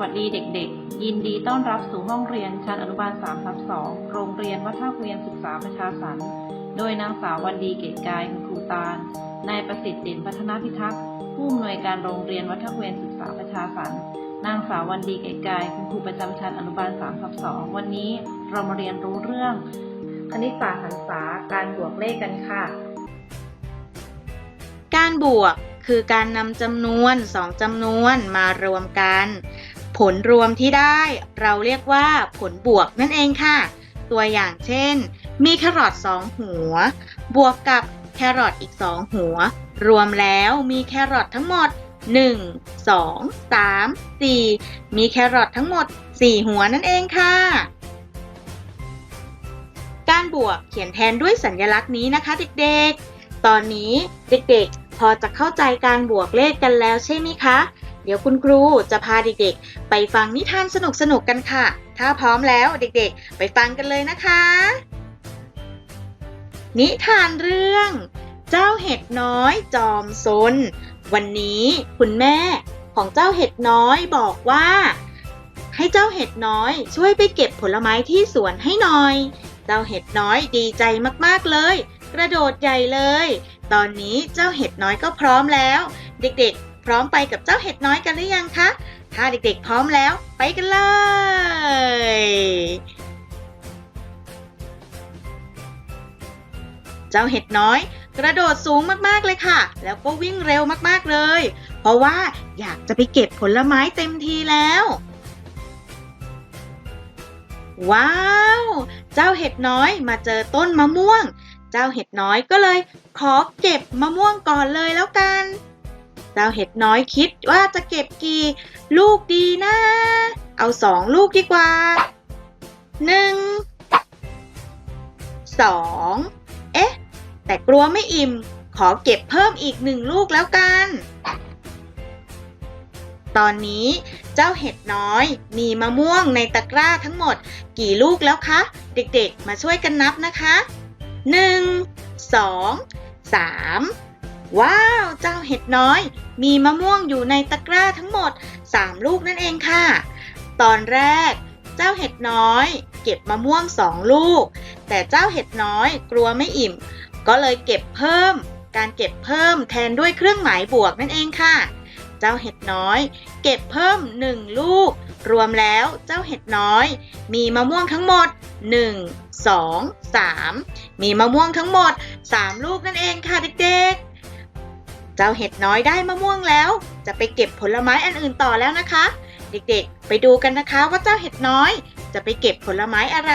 วัสดีเด็กๆ ยินดีต้อนรับสู่ห้องเรียนชั้นอนุบาล3ทับ2โรงเรียนวัดท่าเวียนศึกษาประชาสรรค์ โดยนางสาววันดีเกตกายคุณครูตาล นายประสิทธิ์เด่นพัฒนาพิทักษ์ผู้อำนวยการโรงเรียนวัดท่าเวียนศึกษาประชาสรรค์ นางสาววันดีเกตกายคุณครูประจำชั้นอนุบาล3ทับ2วันนี้เรามาเรียนรู้เรื่อง คณิตศาสตร์หันษาการบวกเลขกันค่ะ การบวกคือการนำจำนวนสองจำนวนมารวมกัน ผลรวมที่ได้เราเรียกว่าผลบวกนั่นเองค่ะ ตัวอย่างเช่น มีแครอทสองหัว บวกกับแครอทอีกสองหัว รวมแล้วมีแครอททั้งหมด 1 2 3 4 มีแครอททั้งหมด 4 หัวนั่นเองค่ะ การบวกเขียนแทนด้วยสัญลักษณ์นี้นะคะเด็กๆ ตอนนี้เด็กๆ พอจะเข้าใจการบวกเลขกันแล้วใช่ไหมคะ ดี๋ยวคุณครูจะพาเด็กๆ ไปฟังนิทานสนุกๆกันค่ะ ถ้าพร้อมแล้วเด็กๆ ไปฟังกันเลยนะคะ นิทานเรื่อง เจ้าเห็ดน้อยจอมซน วันนี้คุณแม่ของเจ้าเห็ดน้อยบอกว่า ให้เจ้าเห็ดน้อยช่วยไปเก็บผลไม้ที่สวนให้หน่อย เจ้าเห็ดน้อยดีใจมากๆเลย กระโดดใหญ่เลย ตอนนี้เจ้าเห็ดน้อยก็พร้อมแล้ว เด็กๆ ร้อมไปกับเจ้าเห็ดน้อยกันหรือยังคะ ถ้าเด็กๆพร้อมแล้วไปกันเลย เจ้าเห็ดน้อย กระโดดสูงมากๆเลยค่ะ แล้วก็วิ่งเร็วมากๆเลย เพราะว่าอยากจะไปเก็บผลไม้เต็มทีแล้ว ว้าว เจ้าเห็ดน้อยมาเจอต้นมะม่วง เจ้าเห็ดน้อยก็เลย ขอเก็บมะม่วงก่อนเลยแล้วกันเจ้าเห็ดน้อยคิดว่าจะเก็บกี่ลูกดีนะ เอาสองลูกดีกว่าหนึ่งสองเอ๊ะ แต่กลัวไม่อิ่ม ขอเก็บเพิ่มอีกหนึ่งลูกแล้วกัน ตอนนี้เจ้าเห็ดน้อย มีมะม่วงในตะกร้าทั้งหมด กี่ลูกแล้วคะ เด็กๆ มาช่วยกันนับนะคะหนึ่งสองสาม ว้าว เจ้าเห็ดน้อย มีมะม่วงอยู่ในตะกร้าทั้งหมด 3 ลูกนั่นเองค่ะ ตอนแรก เจ้าเห็ดน้อย เก็บมะม่วงสองลูก แต่เจ้าเห็ดน้อยกลัวไม่อิ่ม ก็เลยเก็บเพิ่ม การเก็บเพิ่มแทนด้วยเครื่องหมายบวกนั่นเองค่ะ เจ้าเห็ดน้อย เก็บเพิ่ม 1 ลูก รวมแล้วเจ้าเห็ดน้อย มีมะม่วงทั้งหมด 1 2 3 มีมะม่วงทั้งหมด 3 ลูกนั่นเองค่ะเด็กๆ จ้าเห็ดน้อยได้มะม่วงแล้ว จะไปเก็บผลไม้อันอื่นต่อแล้วนะคะ เด็กๆ ไปดูกันนะคะว่าเจ้าเห็ดน้อย จะไปเก็บผลไม้อะไร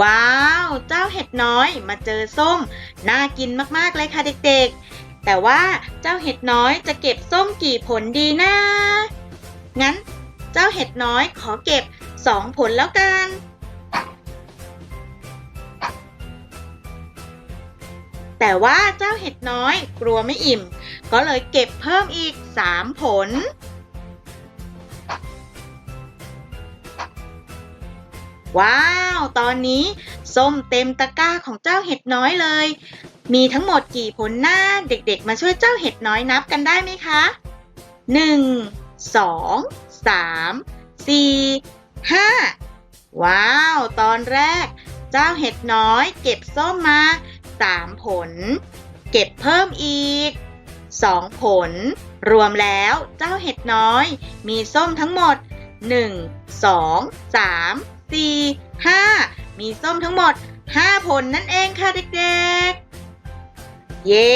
ว้าว เจ้าเห็ดน้อยมาเจอส้ม น่ากินมากๆเลยค่ะเด็กๆ แต่ว่าเจ้าเห็ดน้อยจะเก็บส้มกี่ผลดีนะ งั้น เจ้าเห็ดน้อยขอเก็บสองผลแล้วกัน แต่ว่าเจ้าเห็ดน้อยกลัวไม่อิ่ม ก็เลยเก็บเพิ่มอีกสามผล ว้าว ตอนนี้ส้มเต็มตะกร้าของเจ้าเห็ดน้อยเลย มีทั้งหมดกี่ผลหน้าเด็กๆ มาช่วยเจ้าเห็ดน้อยนับกันได้ไหมคะ 1 2 3 4 5 ว้าว ตอนแรก เจ้าเห็ดน้อยเก็บส้มมา 3 ผล เก็บเพิ่มอีก 2 ผล รวมแล้วเจ้าเห็ดน้อย มีส้มทั้งหมด 1 2 3 4 5 มีส้มทั้งหมด 5 ผลนั่นเองค่ะเด็กๆ เย้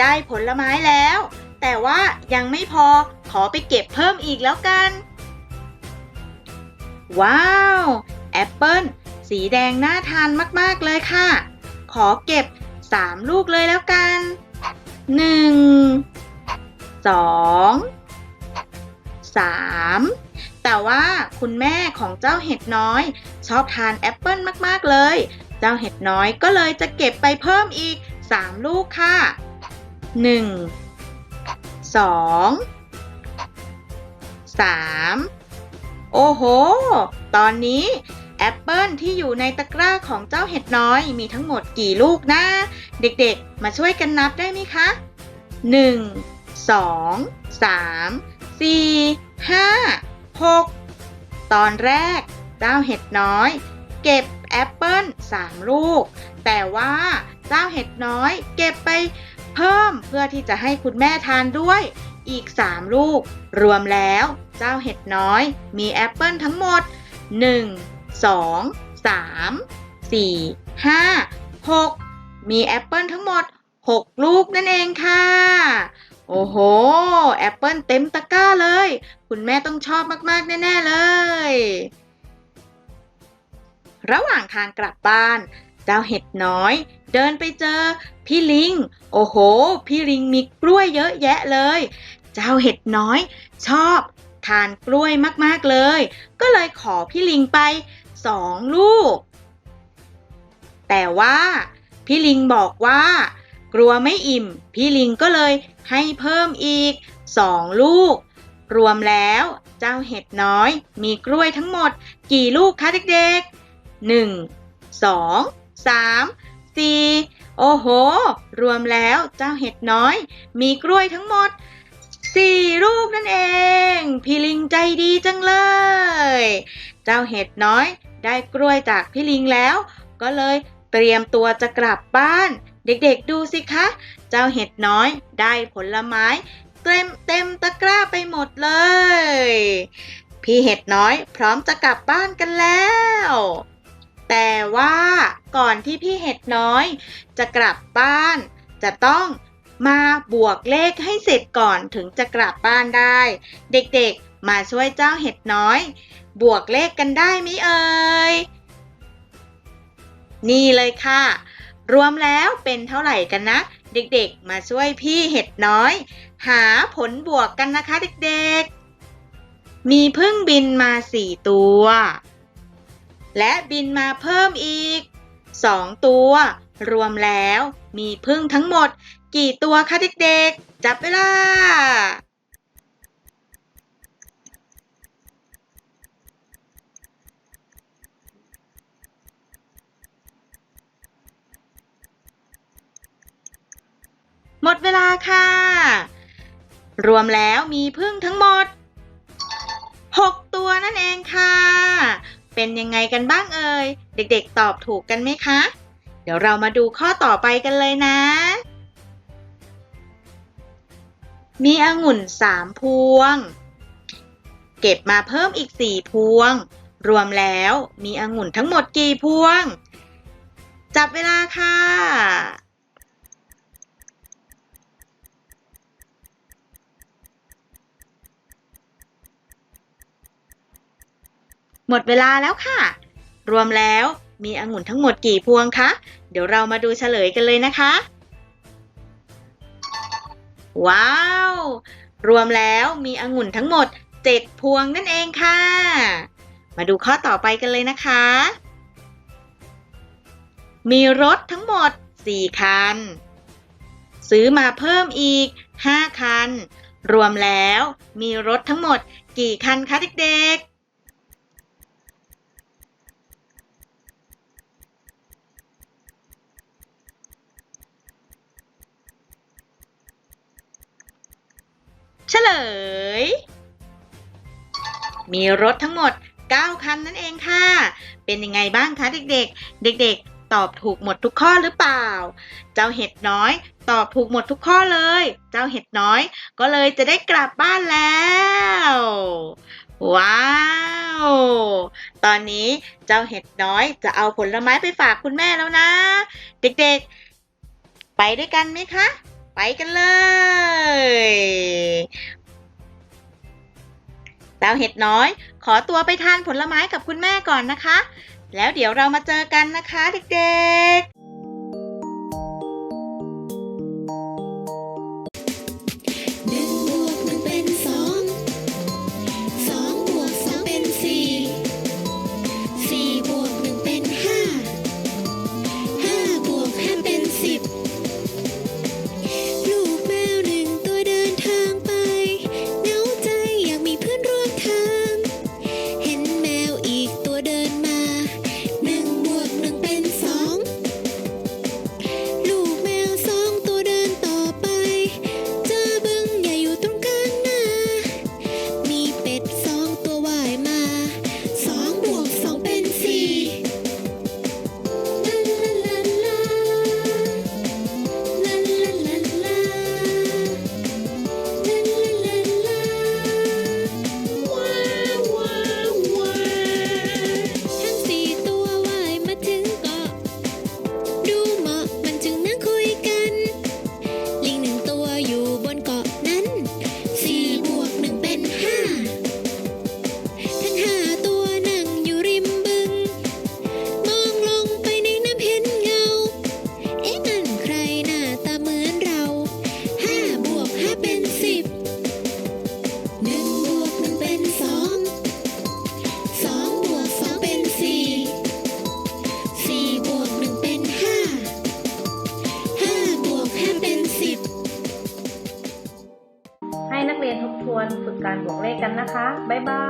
ได้ผลไม้แล้ว แต่ว่ายังไม่พอขอไปเก็บเพิ่มอีกแล้วกัน ว้าว แอปเปิ้ลสีแดงน่าทานมาก ๆ เลยค่ะ ขอเก็บ 3ลูกเลยแล้วกัน1 2 3แต่ว่าคุณแม่ของเจ้าเห็ดน้อย ชอบทานแอปเปิ้ลมากๆเลย เจ้าเห็ดน้อยก็เลยจะเก็บไปเพิ่มอีก3ลูกค่ะ1 2 3โอ้โห ตอนนี้ แอปเปิลที่อยู่ในตะกร้าของเจ้าเห็ดน้อยมีทั้งหมดกี่ลูกนะ เด็กๆ มาช่วยกันนับได้ไหมคะ1สองสามสี่ห้าหกตอนแรก เจ้าเห็ดน้อย เก็บแอปเปิ้ลสามลูก แต่ว่าเจ้าเห็ดน้อย เก็บไปเพิ่มเพื่อที่จะให้คุณแม่ทานด้วยอีก 3 ลูก รวมแล้ว เจ้าเห็ดน้อย มีแอปเปิ้ลทั้งหมด 1 2 3 4 5 6มีแอปเปิลทั้งหมด 6 ลูกนั่นเองค่ะ โอ้โห แอปเปิลเต็มตะกร้าเลย คุณแม่ต้องชอบมากๆ แน่ ๆ เลย ระหว่างทางกลับบ้าน เจ้าเห็ดน้อย เดินไปเจอ พี่ลิง โอ้โห พี่ลิงมีกล้วยเยอะแยะเลย เจ้าเห็ดน้อย ชอบ ทานกล้วยมากๆเลย ก็เลยขอพี่ลิงไป สองลูก แต่ว่าพี่ลิงบอกว่า กลัวไม่อิ่ม พี่ลิงก็เลยให้เพิ่มอีกสองลูก รวมแล้วเจ้าเห็ดน้อย มีกล้วยทั้งหมด กี่ลูกคะเด็กๆหนึ่งสองสามสี่โอ้โห รวมแล้วเจ้าเห็ดน้อย มีกล้วยทั้งหมดสี่ลูกนั่นเอง พี่ลิงใจดีจังเลย เจ้าเห็ดน้อย ได้กล้วยจากพี่ลิงแล้ว ก็เลยเตรียมตัวจะกลับบ้าน เด็กๆดูสิคะ เจ้าเห็ดน้อยได้ผลไม้เต็มเต็มตะกร้าไปหมดเลย พี่เห็ดน้อยพร้อมจะกลับบ้านกันแล้ว แต่ว่าก่อนที่พี่เห็ดน้อย จะกลับบ้าน จะต้องมาบวกเลขให้เสร็จก่อนถึงจะกลับบ้านได้ เด็กๆ มาช่วยเจ้าเห็ดน้อย บวกเลขกันได้ไหมเอ่ย นี่เลยค่ะ รวมแล้วเป็นเท่าไหร่กันนะ เด็กๆ มาช่วยพี่เห็ดน้อย หาผลบวกกันนะคะเด็กๆ มีพึ่งบินมาสี่ตัว และบินมาเพิ่มอีกสองตัว รวมแล้วมีพึ่งทั้งหมด กี่ตัวคะเด็กๆ จับเวลา หมดเวลา ค่ะ รวมแล้วมีพึ่งทั้งหมด 6 ตัวนั่นเองค่ะ เป็นยังไงกันบ้างเอ่ย เด็กๆตอบถูกกันไหมคะ เดี๋ยวเรามาดูข้อต่อไปกันเลยนะ มีองุ่น3พวง เก็บมาเพิ่มอีก4พวง รวมแล้วมีองุ่นทั้งหมดกี่พวง จับเวลาค่ะ หมดเวลาแล้วค่ะ รวมแล้วมีองุ่นทั้งหมดกี่พวงคะ เดี๋ยวเรามาดูเฉลยกันเลยนะคะ ว้าว รวมแล้วมีองุ่นทั้งหมด 7 พวงนั่นเองค่ะ มาดูข้อต่อไปกันเลยนะคะ มีรถทั้งหมด 4 คัน ซื้อมาเพิ่มอีก 5 คัน รวมแล้วมีรถทั้งหมดกี่คันคะเด็กๆ เฉลย มีรถทั้งหมด 9 คันนั่นเองค่ะ เป็นยังไงบ้างคะเด็กๆ เด็กๆ ตอบถูกหมดทุกข้อหรือเปล่า เจ้าเห็ดน้อย ตอบถูกหมดทุกข้อเลย เจ้าเห็ดน้อย ก็เลยจะได้กลับบ้านแล้ว ว้าวตอนนี้เจ้าเห็ดน้อยจะเอาผลไม้ไปฝากคุณแม่แล้วนะ เด็กๆ ไปด้วยกันไหมคะ ไปกันเลยดาวเห็ดน้อย ขอตัวไปทานผลไม้กับคุณแม่ก่อนนะคะ แล้วเดี๋ยวเรามาเจอกันนะคะเด็กๆ ให้นัก